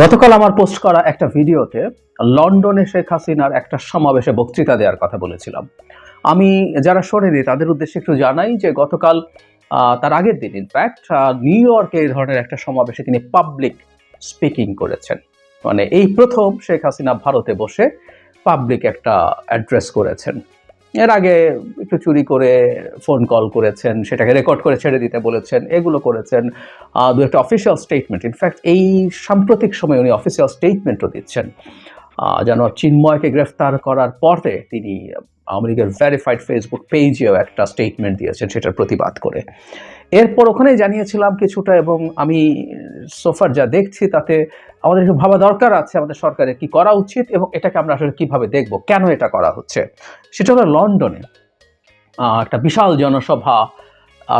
গতকাল আমার পোস্ট করা একটা ভিডিওতে লন্ডনে শেখ হাসিনার একটা সমাবেশে বক্তৃতা দেওয়ার কথা বলেছিলাম। আমি যারা শোনেনি, তাদের উদ্দেশ্যে একটু জানাই যে গতকাল তার আগের দিন ইনফ্যাক্ট নিউ ইয়র্কে এই ধরনের একটা সমাবেশে তিনি পাবলিক স্পিকিং করেছেন। মানে এই প্রথম শেখ হাসিনা ভারতে বসে পাবলিক একটা অ্যাড্রেস করেছেন। এর আগে একটু চুরি করে ফোন কল করেছেন, সেটাকে রেকর্ড করে ছেড়ে দিতে বলেছেন, এগুলো করেছেন। দু একটা অফিসিয়াল স্টেটমেন্ট ইনফ্যাক্ট এই সাম্প্রতিক সময়ে উনি অফিসিয়াল স্টেটমেন্টও দিচ্ছেন। যেন চিন্ময়কে গ্রেফতার করার পরে তিনি আওয়ামী লীগের ভেরিফাইড ফেসবুক পেজেও একটা স্টেটমেন্ট দিয়েছেন, সেটার প্রতিবাদ করে। এরপর ওখানেই জানিয়েছিলাম কিছুটা এবং আমি সোফার যা দেখছি তাতে আমাদের একটু ভাবা দরকার আছে আমাদের সরকারের কি করা উচিত এবং এটাকে আমরা আসলে কীভাবে দেখব, কেন এটা করা হচ্ছে। সেটা হলো লন্ডনে একটা বিশাল জনসভা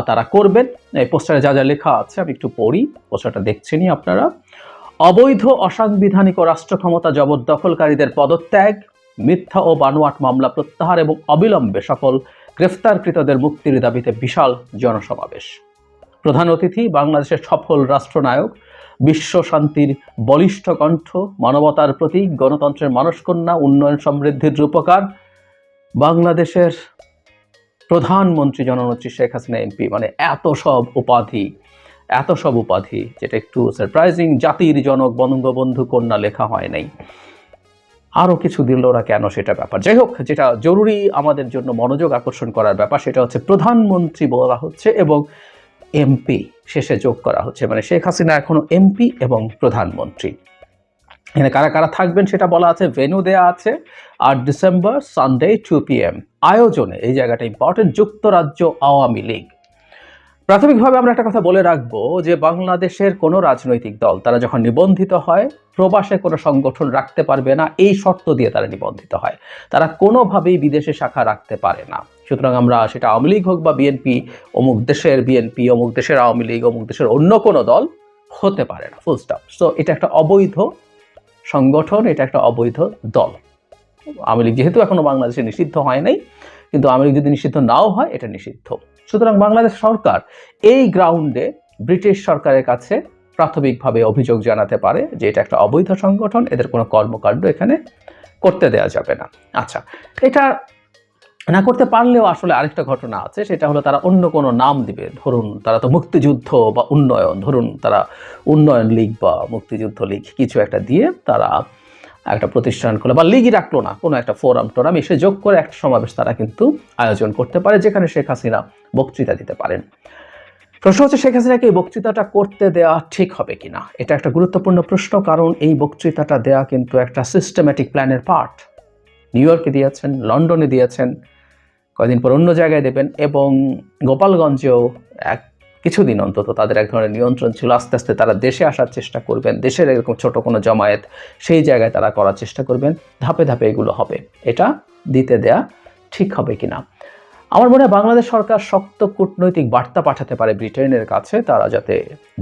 তারা করবেন। এই পোস্টারে যা যা লেখা আছে আমি একটু পড়ি, পোস্টারটা দেখছেনই আপনারা। অবৈধ অসাংবিধানিক ও রাষ্ট্র ক্ষমতা জবরদখলকারীদের পদত্যাগ মিথ্যা ও বানোয়াট মামলা প্রত্যাহার এবং অবিলম্বে সকল গ্রেফতারকৃতদের মুক্তির দাবিতে বিশাল জনসমাবেশ। প্রধান অতিথি বাংলাদেশের সফল রাষ্ট্রনায়ক, বিশ্ব শান্তির বলিষ্ঠ কণ্ঠ, মানবতার প্রতীক গণতন্ত্রের মানসকন্যা, উন্নয়ন সমৃদ্ধির রূপকার, বাংলাদেশের প্রধানমন্ত্রী জননেত্রী শেখ হাসিনা এমপি মানে এত সব উপাধি, এত সব উপাধি, যেটা একটু সারপ্রাইজিং জাতির জনক, বঙ্গবন্ধু কন্যা লেখা হয় নাই। আরও কিছু দিল ওরা কেন সেটা ব্যাপার। যাই হোক, যেটা জরুরি আমাদের জন্য মনোযোগ আকর্ষণ করার ব্যাপার সেটা হচ্ছে প্রধানমন্ত্রী বলা হচ্ছে এবং এমপি শেষে যোগ করা হচ্ছে। মানে শেখ হাসিনা এখনও এমপি এবং প্রধানমন্ত্রী। এখানে কারা কারা থাকবেন সেটা বলা আছে ভেনু দেয়া আছে। আট December Sunday two P M. আয়োজনে এই জায়গাটা ইম্পর্টেন্ট যুক্তরাজ্য আওয়ামী লীগ। প্রাথমিকভাবে আমরা একটা কথা বলে রাখব যে বাংলাদেশের কোনো রাজনৈতিক দল, তারা যখন নিবন্ধিত হয়, প্রবাসে কোনো সংগঠন রাখতে পারবে না, এই শর্ত দিয়ে তারা নিবন্ধিত হয়। তারা কোনোভাবেই বিদেশে শাখা রাখতে পারে না। সুতরাং আমরা সেটা আওয়ামী লীগ হোক বা বিএনপি, অমুক দেশের বিএনপি, অমুক দেশের আওয়ামী লীগ, অমুক দেশের অন্য কোনো দল হতে পারে না। ফুল স্টপ সো এটা একটা অবৈধ সংগঠন, এটা একটা অবৈধ দল। আওয়ামী লীগ যেহেতু এখনও বাংলাদেশে নিষিদ্ধ হয় নাই, কিন্তু আওয়ামী লীগ যদি নিষিদ্ধ নাও হয়, এটা নিষিদ্ধ। সুতরাং বাংলাদেশ সরকার এই গ্রাউন্ডে ব্রিটিশ সরকারের কাছে প্রাথমিকভাবে অভিযোগ জানাতে পারে যে এটা একটা অবৈধ সংগঠন, এদের কোনো কর্মকাণ্ড এখানে করতে দেওয়া যাবে না। আচ্ছা এটা না করতে পারলেও আসলে আরেকটা ঘটনা আছে, সেটা হলো তারা অন্য কোনো নাম দিবে। ধরুন তারা তো মুক্তিযুদ্ধ বা উন্নয়ন, ধরুন তারা উন্নয়ন লীগ বা মুক্তিযুদ্ধ লীগ কিছু একটা দিয়ে তারা একটা প্রতিষ্ঠান খুলে বা লিগই রাখল না, কোনো একটা ফোরাম টোরাম এসে যোগ করে একটা সমাবেশ তারা কিন্তু আয়োজন করতে পারে, যেখানে শেখ হাসিনা বক্তৃতা দিতে পারেন। প্রশ্ন হচ্ছে, শেখ হাসিনাকে এই বক্তৃতাটা করতে দেওয়া ঠিক হবে কিনা? এটা একটা গুরুত্বপূর্ণ প্রশ্ন, কারণ এই বক্তৃতাটা দেওয়া কিন্তু একটা সিস্টেম্যাটিক প্ল্যানের পার্ট নিউ ইয়র্কে দিয়েছেন, লন্ডনে দিয়েছেন কয়দিন পর অন্য জায়গায় দেবেন, এবং গোপালগঞ্জেও এক কিছুদিন অন্তত তাদের এক ধরনের নিয়ন্ত্রণ ছিল। আস্তে আস্তে তারা দেশে আসার চেষ্টা করবেন, দেশের এরকম ছোট কোনো জমায়েত সেই জায়গায় তারা করার চেষ্টা করবেন, ধাপে ধাপে এগুলো হবে। এটা দিতে দেয়া ঠিক হবে কিনা? আমার মনে হয় বাংলাদেশ সরকার শক্ত কূটনৈতিক বার্তা পাঠাতে পারে ব্রিটেনের কাছে, তারা যাতে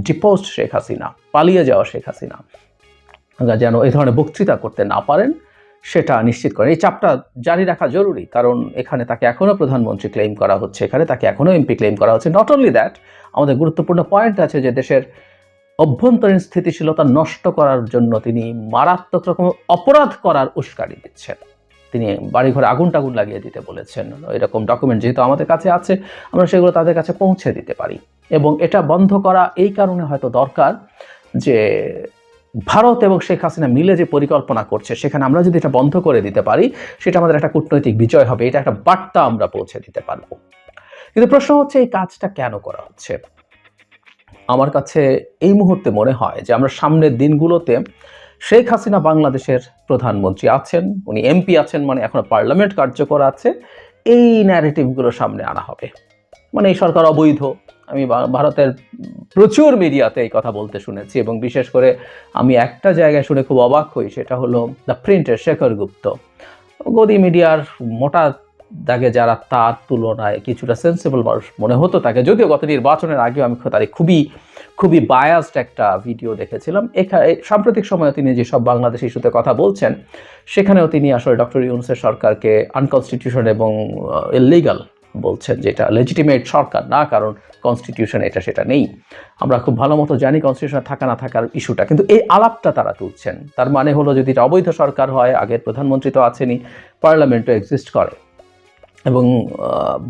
ডিপোস্ট শেখ হাসিনা, পালিয়ে যাওয়া শেখ হাসিনা যেন এই ধরনের বক্তৃতা করতে না পারেন। সেটা নিশ্চিত করেন এই চাপটা জারি রাখা জরুরি, কারণ এখানে তাকে এখনও প্রধানমন্ত্রী ক্লেম করা হচ্ছে। এখানে তাকে এখনও এমপি ক্লেম করা হচ্ছে। নট অনলি দ্যাট আমাদের গুরুত্বপূর্ণ পয়েন্ট আছে যে দেশের অভ্যন্তরীণ স্থিতিশীলতা নষ্ট করার জন্য তিনি মারাত্মক রকম অপরাধ করার উস্কানি দিচ্ছেন। তিনি বাড়িঘরে আগুন টাগুন লাগিয়ে দিতে বলেছেন। এরকম ডকুমেন্ট যেহেতু আমাদের কাছে আছে, আমরা সেগুলো তাদের কাছে পৌঁছে দিতে পারি। এবং এটা বন্ধ করা এই কারণে হয়তো দরকার যে ভারত এবং শেখ হাসিনা মিলে যে পরিকল্পনা করছে, সেখানে আমরা যদি এটা বন্ধ করে দিতে পারি, সেটা আমাদের একটা কূটনৈতিক বিজয় হবে। এটা একটা বার্তা আমরা পৌঁছে দিতে পারব। কিন্তু প্রশ্ন হচ্ছে, এই কাজটা কেন করা হচ্ছে? আমার কাছে এই মুহূর্তে মনে হয় যে আমরা সামনের দিনগুলোতে শেখ হাসিনা বাংলাদেশের প্রধানমন্ত্রী আছেন, উনি এমপি আছেন মানে এখনও পার্লামেন্ট কার্যকর আছে, এই ন্যারেটিভগুলো সামনে আনা হবে। মানে এই সরকার অবৈধ। আমি ভারতের প্রচুর মিডিয়াতে এই কথা বলতে শুনেছি এবং বিশেষ করে আমি একটা জায়গায় শুনে খুব অবাক হই, সেটা হলো দ্য প্রিন্টের শেখর গুপ্ত। গদি মিডিয়ার মোটা দাগে যারা তার তুলনায় কিছুটা সেন্সিবল মানুষ মনে হতো তাকে, যদিও গত নির্বাচনের আগেও আমি তার খুবই খুবই বায়াসড একটা ভিডিও দেখেছিলাম। এখানে সাম্প্রতিক সময়ে তিনি যেসব বাংলাদেশ ইস্যুতে কথা বলছেন, সেখানেও তিনি আসলে ডক্টর ইউনুসের সরকারকে আনকনস্টিটিউশন এবং ইলিগাল বলছেন যেটা লেজিটিমেট সরকার না, কারণ কনস্টিটিউশন এটা, সেটা নেই। আমরা খুব ভালো মতো জানি কনস্টিটিউশন থাকা না থাকার ইস্যুটা কিন্তু এই আলাপটা তারা তুলছেন। তার মানে হলো যদি এটা অবৈধ সরকার হয় আগের প্রধানমন্ত্রী তো আছেনই পার্লামেন্টও এক্সিস্ট করে। এবং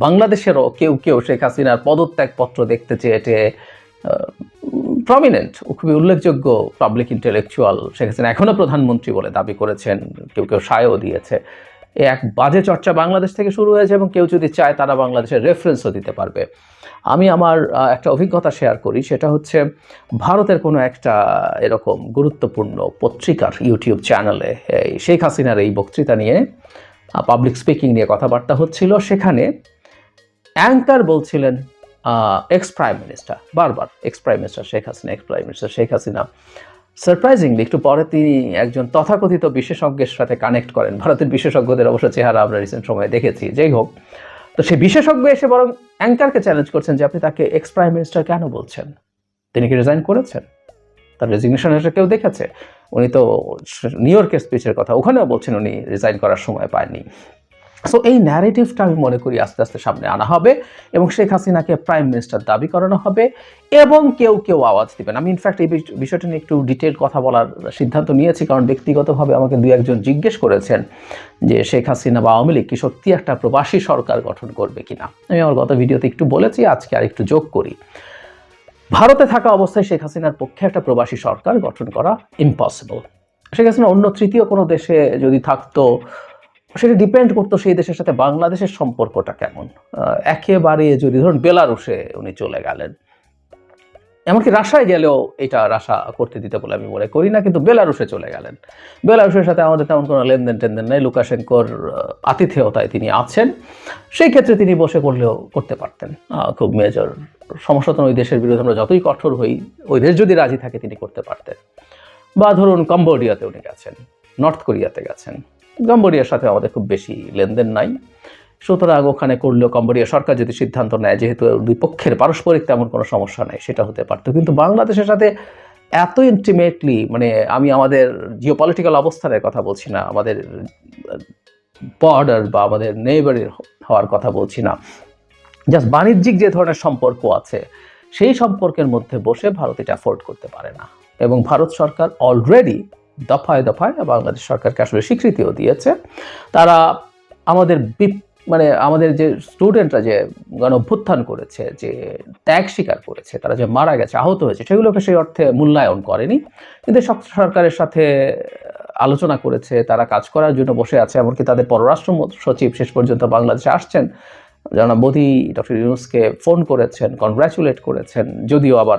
বাংলাদেশেরও কেউ কেউ শেখ হাসিনার পদত্যাগপত্র দেখতে চেয়েছে প্রমিনেন্ট খুবই উল্লেখযোগ্য পাবলিক ইন্টেলেকচুয়াল শেখ হাসিনা এখনও প্রধানমন্ত্রী বলে দাবি করেছেন। কেউ কেউ সায়ও দিয়েছে। এক বাজে চর্চা বাংলাদেশ থেকে শুরু হয়েছে এবং কেউ যদি চায় তারা বাংলাদেশের রেফারেন্সও দিতে পারবে। আমি আমার একটা অভিজ্ঞতা শেয়ার করি, সেটা হচ্ছে ভারতের কোনো একটা এরকম গুরুত্বপূর্ণ পত্রিকার ইউটিউব চ্যানেলে শেখ হাসিনার এই বক্তৃতা নিয়ে পাবলিক স্পিকিং নিয়ে কথাবার্তা হচ্ছিল। সেখানে অ্যাঙ্কার বলছিলেন এক্স প্রাইম মিনিস্টার বারবার ex prime minister Sheikh Hasina ex prime minister Sheikh Hasina surprisingly একটু পরে তিনি একজন তথাকথিত বিশেষজ্ঞের সাথে কানেক্ট করেন। ভারতের বিশেষজ্ঞদের অবশ্য চেহারা আমরা রিসেন্ট সময়ে দেখেছি। যাই হোক, তো সেই বিশেষজ্ঞ এসে বরং অ্যাঙ্কারকে চ্যালেঞ্জ করছেন যে আপনি তাকে এক্স প্রাইম মিনিস্টার কেন বলছেন? তিনি কি রিজাইন করেছেন? তার রেজিগনেশন এটা কেউ দেখেছে? উনি তো নিউ ইয়র্কের স্পিচের কথা, ওখানেও বলছেন উনি রিজাইন করার সময় পায়নি সো এই ন্যারেটিভটা আমি মনে করি আস্তে আস্তে সামনে আনা হবে এবং শেখ হাসিনাকে প্রাইম মিনিস্টার দাবি করানো হবে এবং কেউ কেউ আওয়াজ দিবেন। আমি ইনফ্যাক্ট এই বিষ- বিষয়টা নিয়ে একটু ডিটেল কথা বলার সিদ্ধান্ত নিয়েছি কারণ ব্যক্তিগতভাবে আমাকে দু একজন জিজ্ঞেস করেছেন যে শেখ হাসিনা বা আওয়ামী লীগ কি সত্যি একটা প্রবাসী সরকার গঠন করবে কিনা। আমি আমার গত ভিডিওতে একটু বলেছি, আজকে আর একটু যোগ করি। ভারতে থাকা অবস্থায় শেখ হাসিনার পক্ষে একটা প্রবাসী সরকার গঠন করা ইম্পসিবল শেখ হাসিনা অন্য তৃতীয় কোনো দেশে যদি থাকতো সেটা ডিপেন্ড করতো সেই দেশের সাথে বাংলাদেশের সম্পর্কটা কেমন। একেবারে যদি ধরুন বেলারুশে উনি চলে গেলেন, এমনকি রাশায় গেলেও এটা রাশা করতে দিতে বলে আমি মনে করি না, কিন্তু বেলারুশে চলে গেলেন। বেলারুশের সাথে আমাদের তেমন কোনো লেনদেন টেনদেন নেই, লুকাশেঙ্কোর আতিথেয়তায় তিনি আছেন। সেই ক্ষেত্রে তিনি বসে করলেও করতে পারতেন। খুব মেজর সমস্যা ওই দেশের বিরুদ্ধে আমরা যতই কঠোর হই, ওই দেশ যদি রাজি থাকে তিনি করতে পারতেন। বা ধরুন কম্বোডিয়াতে উনি গেছেন, নর্থ কোরিয়াতে গেছেন। কম্বোডিয়ার সাথে আমাদের খুব বেশি লেনদেন নাই। সুতরাং ওখানে করলেও কম্বোডিয়া সরকার যদি সিদ্ধান্ত নেয়, যেহেতু দুই পক্ষের পারস্পরিক তেমন কোনো সমস্যা নেই, সেটা হতে পারতো। কিন্তু বাংলাদেশের সাথে এত ইন্টিমেটলি মানে আমি আমাদের জিও পলিটিক্যাল অবস্থানের কথা বলছি না, আমাদের বর্ডার বা আমাদের নেইবারের হওয়ার কথা বলছি না। জাস্ট বাণিজ্যিক যে ধরনের সম্পর্ক আছে, সেই সম্পর্কের মধ্যে বসে ভারত এটা অ্যাফোর্ড করতে পারে না। এবং ভারত সরকার অলরেডি দফায় দফায় বাংলাদেশ সরকারকে আসলে স্বীকৃতিও দিয়েছে। তারা আমাদের বিপ- মানে আমাদের যে স্টুডেন্টরা যে গণ অভ্যুত্থান করেছে, যে ত্যাগ স্বীকার করেছে, তারা যে মারা গেছে, আহত হয়েছে, সেগুলোকে সেই অর্থে মূল্যায়ন করেনি। কিন্তু সরকারের সাথে আলোচনা করেছে, তারা কাজ করার জন্য বসে আছে, এমনকি তাদের পররাষ্ট্র সচিব শেষ পর্যন্ত বাংলাদেশে আসছেন। জনাব মোদি ডক্টর ইউনুসকে ফোন করেছেন কনগ্রাচুলেট করেছেন, যদিও আবার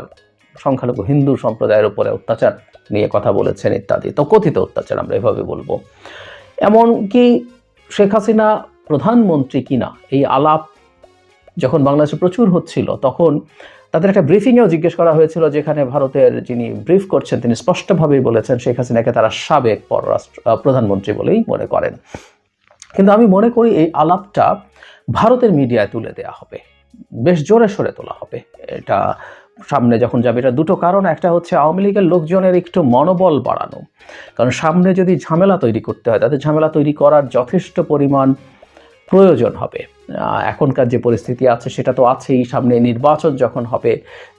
সংখ্যালঘু হিন্দু সম্প্রদায়ের উপরে অত্যাচার নিয়ে কথা বলেছেন ইত্যাদি। তো কথিত অত্যাচার আমরা এভাবে বলব। এমনকি শেখ হাসিনা প্রধানমন্ত্রী কিনা, এই আলাপ যখন বাংলাদেশে প্রচুর হচ্ছিল, তখন তাদের একটা ব্রিফিংয়েও জিজ্ঞেস করা হয়েছিল, যেখানে ভারতের যিনি ব্রিফ করছেন, তিনি স্পষ্টভাবেই বলেছেন শেখ হাসিনাকে তারা সাবেক পররাষ্ট্র প্রধানমন্ত্রী বলেই মনে করেন। কিন্তু আমি মনে করি এই আলাপটা ভারতের মিডিয়ায় তুলে দেওয়া হবে। বেশ জোরে সরে তোলা হবে। এটা সামনে যখন যাবে, এটা দুটো কারণ। একটা হচ্ছে আওয়ামী লীগের লোকজনের একটু মনোবল বাড়ানো। কারণ সামনে যদি ঝামেলা তৈরি করতে হয়, তাদের ঝামেলা তৈরি করার যথেষ্ট পরিমাণ প্রয়োজন হবে। এখনকার যে পরিস্থিতি আছে সেটা তো আছেই। সামনে নির্বাচন যখন হবে,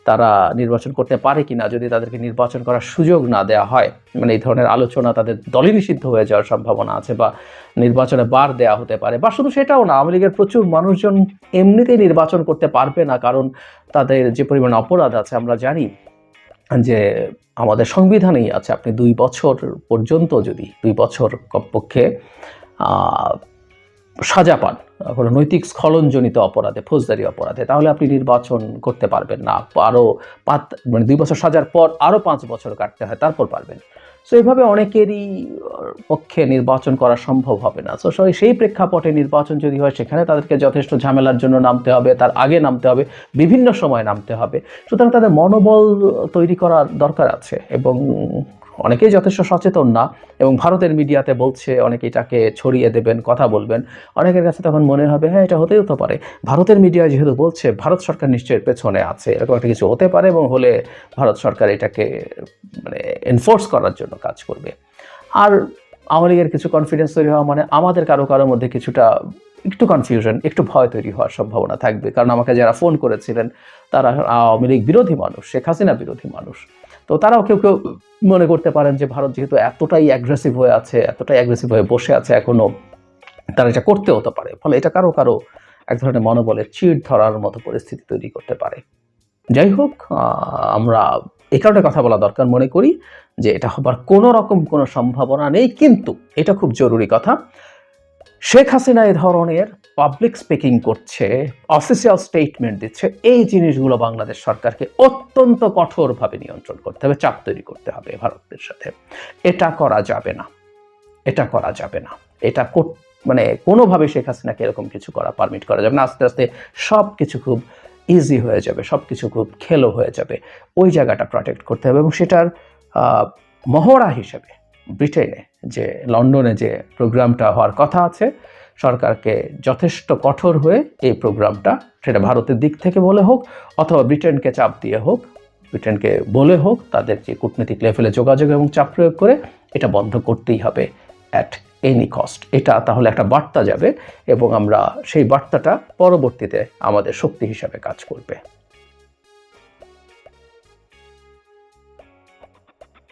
তারা নির্বাচন করতে পারে কিনা যদি তাদেরকে নির্বাচন করার সুযোগ না দেওয়া হয় মানে এই ধরনের আলোচনা তাদের দলই নিষিদ্ধ হয়ে যাওয়ার সম্ভাবনা আছে বা নির্বাচনে বার দেওয়া হতে পারে বা শুধু সেটাও না, আওয়ামী লীগের প্রচুর মানুষজন এমনিতেই নির্বাচন করতে পারবে না কারণ তাদের যে পরিমাণ অপরাধ আছে আমরা জানি যে আমাদের সংবিধানেই আছে। আপনি দুই বছর পর্যন্ত যদি, দুই বছর কমপক্ষে সাজা পান কোনো নৈতিক স্খলনজনিত অপরাধে, ফৌজদারি অপরাধে, তাহলে আপনি নির্বাচন করতে পারবেন না। আরও পাঁচ মানে দুই বছর সাজার পর আরও পাঁচ বছর কাটতে হয়, তারপর পারবেন। সো এইভাবে অনেকেরই পক্ষে নির্বাচন করা সম্ভব হবে না। সো সেই প্রেক্ষাপটে নির্বাচন যদি হয়, সেখানে তাদেরকে যথেষ্ট ঝামেলার জন্য নামতে হবে, তার আগে নামতে হবে, বিভিন্ন সময় নামতে হবে। সুতরাং তাদের মনোবল তৈরি করার দরকার আছে এবং অনেকেই যথেষ্ট সচেতন না এবং ভারতের মিডিয়াতে বলছে, অনেকে এটাকে ছড়িয়ে দেবেন, কথা বলবেন। অনেকের কাছে তখন মনে হবে হ্যাঁ এটা হতেই হতে পারে। ভারতের মিডিয়া যেহেতু বলছে, ভারত সরকার নিশ্চয়ের পেছনে আছে। এরকম একটা কিছু হতে পারে এবং হলে ভারত সরকার এটাকে মানে এনফোর্স করার জন্য কাজ করবে। আর আওয়ামী লীগের কিছু কনফিডেন্স তৈরি হওয়া মানে আমাদের কারও কারোর মধ্যে কিছুটা একটু কনফিউশন একটু ভয় তৈরি হওয়ার সম্ভাবনা থাকবে। কারণ আমাকে যারা ফোন করেছিলেন, তারা আওয়ামী লীগ বিরোধী মানুষ, শেখ হাসিনা বিরোধী মানুষ। তো তারাও কেউ কেউ মনে করতে পারেন যে ভারত যেহেতু এতটাই অ্যাগ্রেসিভ হয়ে আছে, এতটাই অ্যাগ্রেসিভ হয়ে বসে আছে এখনও তারা এটা করতে হতে পারে। ফলে এটা কারও কারও এক ধরনের মনোবলের চিড় ধরার মতো পরিস্থিতি তৈরি করতে পারে। যাই হোক আমরা এই কারণে কথা বলা দরকার মনে করি যে এটা হবার কোনো রকম কোনো সম্ভাবনা নেই, কিন্তু এটা খুব জরুরি কথা। শেখ হাসিনা এ ধরনের পাবলিক স্পিকিং করছে অফিসিয়াল স্টেটমেন্ট দিচ্ছে, এই জিনিসগুলো বাংলাদেশ সরকারকে অত্যন্ত কঠোরভাবে নিয়ন্ত্রণ করতে হবে, চাপ তৈরি করতে হবে ভারতের সাথে। এটা করা যাবে না, এটা করা যাবে না, এটা মানে কোনোভাবে শেখ হাসিনাকে এরকম কিছু করা পারমিট করা যাবে না, আস্তে আস্তে সব কিছু খুব ইজি হয়ে যাবে সব কিছু খুব খেলো হয়ে যাবে, ওই জায়গাটা প্রটেক্ট করতে হবে এবং সেটার মহড়া হিসেবে ব্রিটেনে যে, লন্ডনে যে প্রোগ্রামটা হওয়ার কথা আছে সরকারকে যথেষ্ট কঠোর হয়ে এই প্রোগ্রামটা, সেটা ভারতের দিক থেকে বলে হোক অথবা ব্রিটেনকে চাপ দিয়ে হোক, ব্রিটেনকে বলে হোক তাদের যে কূটনৈতিক লেভেলে যোগাযোগ এবং চাপ প্রয়োগ করে এটা বন্ধ করতেই হবে অ্যাট এনি কস্ট এটা তাহলে একটা বার্তা যাবে এবং আমরা সেই বার্তাটা পরবর্তীতে আমাদের শক্তি হিসাবে কাজ করবে।